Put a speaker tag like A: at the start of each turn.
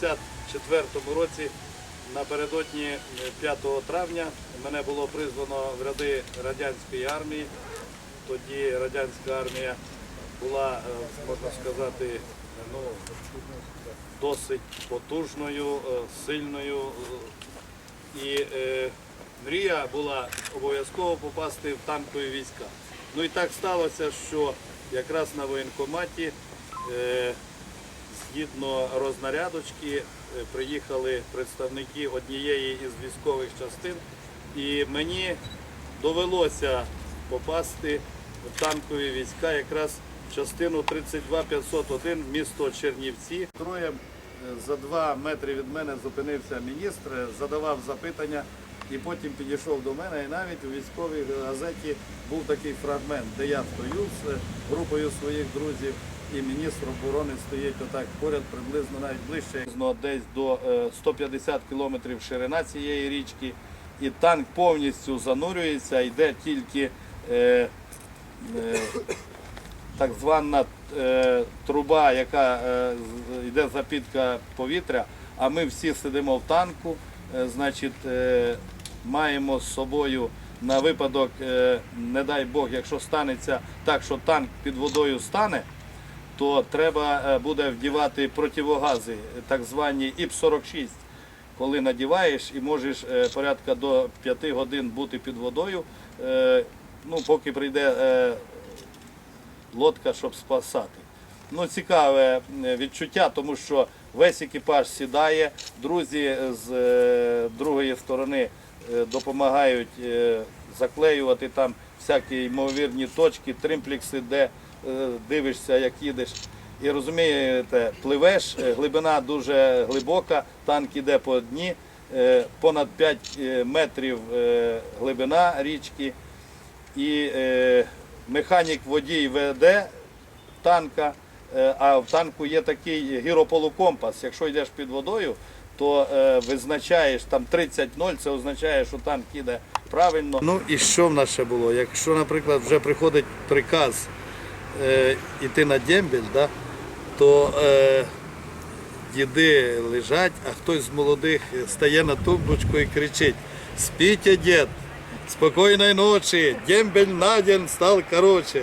A: 54 році напередодні е, 5 травня мене було призвано в ряди радянської армії. Тоді радянська армія була, е, можна сказати, ну, досить потужною, е, сильною. е, І е, мрія була обов'язково попасти в танкові війська. Ну і так сталося, що якраз на воєнкоматі, е, згідно рознарядочки, е, приїхали представники однієї із військових частин, і мені довелося попасти в танкові війська якраз в частину 32501 місто Чернівці. Троєм е, за два метри від мене зупинився міністр, е, задавав запитання і потім підійшов до мене. І навіть у військовій газеті був такий фрагмент, де я стою з е, групою своїх друзів. І міністр оборони стоїть отак поряд, приблизно навіть ближче. Десь до е, 150 кілометрів ширина цієї річки, і танк повністю занурюється, йде тільки е, е, так звана е, труба, яка е, йде запітка повітря, а ми всі сидимо в танку, е, значить, е, маємо з собою на випадок, е, не дай Бог, якщо станеться так, що танк під водою стане, то треба е, буде вдівати противогази, так звані ІП-46, коли надіваєш і можеш е, порядка до 5 годин бути під водою, ну, поки прийде лодка, щоб спасати. Ну, цікаве відчуття, тому що весь екіпаж сідає, друзі з другої сторони допомагають е, заклеювати там всякі ймовірні точки, тримплекси, де е, дивишся, як їдеш. І розумієте, пливеш, е, глибина дуже глибока, танк іде по дні, е, понад 5 е, метрів е, глибина річки і е, механік водій веде танка, е, а в танку є такий гірополукомпас. Якщо йдеш під водою, то е, визначаєш там 30-0, це означає, що танк їде правильно. Ну і що в нас ще було? Якщо, наприклад, вже приходить приказ е, іти на дембель, да, то е, діди лежать, а хтось з молодих стає на тумбочку і кричить: Спіть, дід, спокійної ночі, дембель на день став короче.